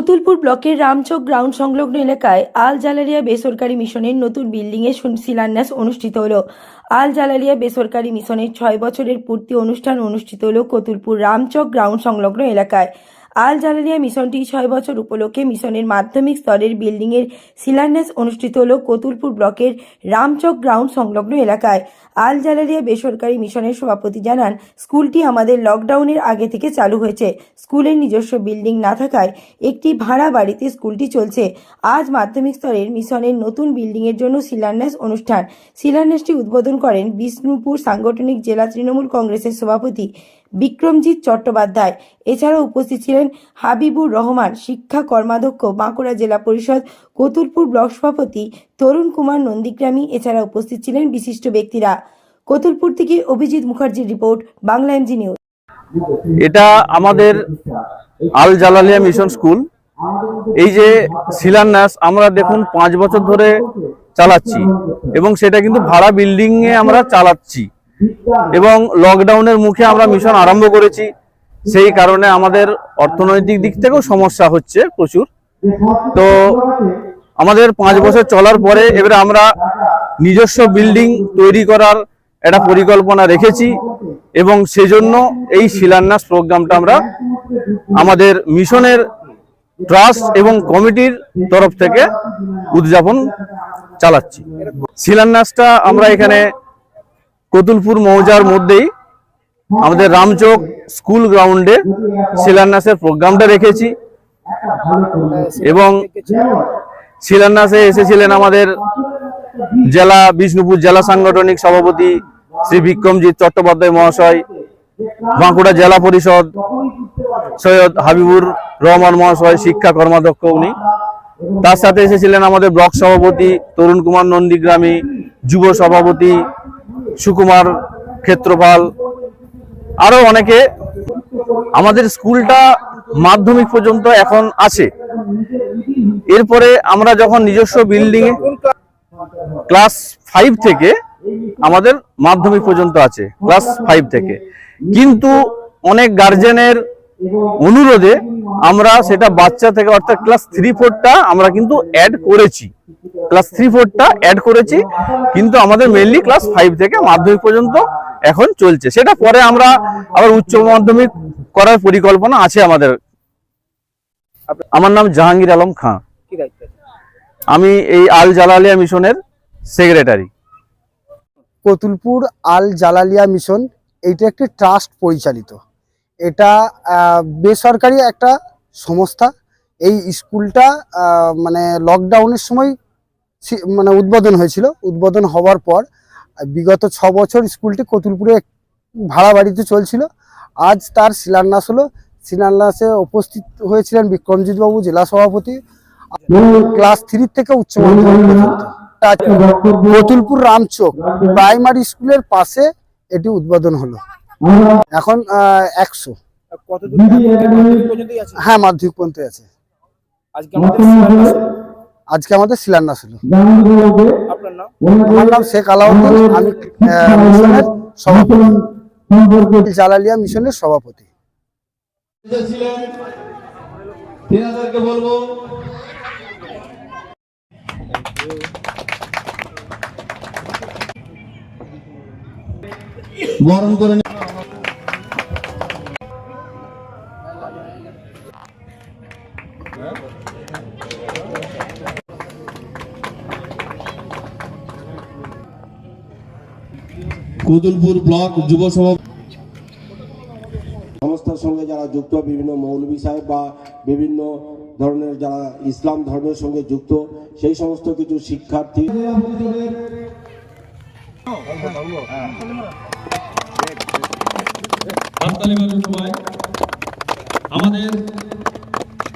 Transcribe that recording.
কতুলপুর ব্লকের রামচক গ্রাউন্ড সংলগ্ন এলাকায় আল জালালিয়া বেসরকারি মিশনের নতুন বিল্ডিংয়ের শুন- শিলান্যাস অনুষ্ঠিত হল। আল জালালিয়া বেসরকারি মিশনের ছয় বছরের পূর্তি অনুষ্ঠান অনুষ্ঠিত হল কতুলপুর রামচক গ্রাউন্ড সংলগ্ন এলাকায়। আল জালালিয়া মিশনটি ছয় বছর উপলক্ষে মিশনের মাধ্যমিক স্তরের বিল্ডিংয়ের শিলান্যাস অনুষ্ঠিত হল কতুলপুর ব্লকের রামচক গ্রাউন্ড সংলগ্ন এলাকায়। আল জালালিয়া বেসরকারি মিশনের সভাপতি জানান, স্কুলটি আমাদের লকডাউনের আগে থেকে চালু হয়েছে। স্কুলের নিজস্ব বিল্ডিং না থাকায় একটি ভাড়া বাড়িতে স্কুলটি চলছে। আজ মাধ্যমিক স্তরের মিশনের নতুন বিল্ডিংয়ের জন্য শিলান্যাস অনুষ্ঠান। শিলান্যাসটি উদ্বোধন করেন বিষ্ণুপুর সাংগঠনিক জেলা তৃণমূল কংগ্রেসের সভাপতি বিক্রমজিৎ চট্টোপাধ্যায়। এছাড়াও উপস্থিত ছিলেন হাবিবুর রহমান, শিক্ষা কর্মাধ্যক্ষ, বাঁকুড়া জেলা পরিষদ, কতুলপুর ব্লক সভাপতি তরুণ কুমার নন্দীগ্রামী। এছাড়া উপস্থিত ছিলেন বিশিষ্ট ব্যক্তিরা। কতুলপুর থেকে অভিজিৎ মুখার্জির রিপোর্ট, বাংলা এমজি নিউজ। এটা আমাদের আল জালালিয়া মিশন স্কুল। এই যে শিলান্যাস আমরা দেখুন পাঁচ বছর ধরে চালাচ্ছি এবং সেটা কিন্তু ভাড়া বিল্ডিং এ আমরা চালাচ্ছি। এবং লকডাউনের মুখে আমরা মিশন আরম্ভ করেছি। সেই কারণে আমাদের অর্থনৈতিক দিক থেকেও সমস্যা হচ্ছে প্রচুর। তো আমাদের পাঁচ বছর চলার পরে এবারে আমরা নিজস্ব বিল্ডিং তৈরি করার একটা পরিকল্পনা রেখেছি এবং সেজন্য এই শিলান্যাস প্রোগ্রামটা আমরা আমাদের মিশনের ট্রাস্ট এবং কমিটির তরফ থেকে উদযাপন চালাচ্ছি। শিলান্যাসটা আমরা এখানে কতুলপুর মৌজার মধ্যেই আমাদের রামচক স্কুল গ্রাউন্ডে শিলান্যাসের প্রোগ্রামটা রেখেছি। এবং শিলান্যাসে এসেছিলেন আমাদের জেলা, বিষ্ণুপুর জেলা সাংগঠনিক সভাপতি শ্রী বিক্রমজিৎ চট্টোপাধ্যায় মহাশয়, বাঁকুড়া জেলা পরিষদ সৈয়দ হাবিবুর রহমান মহাশয়, শিক্ষা কর্মাধ্যক্ষ উনি। তার সাথে এসেছিলেন আমাদের ব্লক সভাপতি তরুণ কুমার নন্দীগ্রামী যুব সভাপতি সুকুমার, ক্ষেত্রপাল, আরও অনেকে আমাদের স্কুলটা মাধ্যমিক পর্যন্ত এখন আছে। এরপরে আমরা যখন নিজস্ব বিল্ডিং এ ক্লাস ফাইভ থেকে আমাদের মাধ্যমিক পর্যন্ত আছে ক্লাস ফাইভ থেকে। কিন্তু অনেক গার্জেনের অনুরোধে আমরা সেটা বাচ্চা থেকে অর্থাৎ ক্লাস থ্রি ফোরটা আমরা কিন্তু অ্যাড করেছি। ক্লাস থ্রি ফোরটা অ্যাড করেছি কিন্তু আমাদের মেনলি ক্লাস ফাইভ থেকে মাধ্যমিক পর্যন্ত এখন চলছে। সেটা পরে আমরা আবার উচ্চ মাধ্যমিক করার পরিকল্পনা আছে আমাদের। আমার নাম জাহাঙ্গীর আলম খাঁ? আমি এই আল জালালিয়া মিশনের সেক্রেটারি কতুলপুর আল জালালিয়া মিশন এইটা একটি ট্রাস্ট পরিচালিত। এটা বেসরকারি একটা সংস্থা। এই স্কুলটা মানে লকডাউনের সময় মানে উদ্বোধন হয়েছিল। উদ্বোধন হওয়ার পর, বিগত ছ বছর স্কুলটি কতুলপুরে ভাড়া বাড়িতে চলছিল। আজ তার শিলান্যাস হলো। শিলান্যাসে উপস্থিত হয়েছিলেন বিক্রমজিৎ বাবু, জেলা সভাপতি। ক্লাস থ্রি থেকে উচ্চ মাধ্যমিক কতুলপুর রামচক প্রাইমারি স্কুলের পাশে এটি উদ্বোধন হলো। এখন একশো। হ্যাঁ মাধ্যমিক পর্যন্ত আছে। আজকে আমাদের শিলান্যাস হলো। আমার নাম শেখ আলাউদ্দিন আমি মিশনের সভাপতি। জালালিয়া মিশনের সভাপতি। বলব বরণ করে কুতুলপুর ব্লক যুব সভা সংস্থার সঙ্গে যারা যুক্ত, বিভিন্ন মৌলবী সাহেব বা বিভিন্ন ধরনের যারা ইসলাম ধর্মের সঙ্গে যুক্ত, সেই সমস্ত কিছু শিক্ষার্থী আমাদের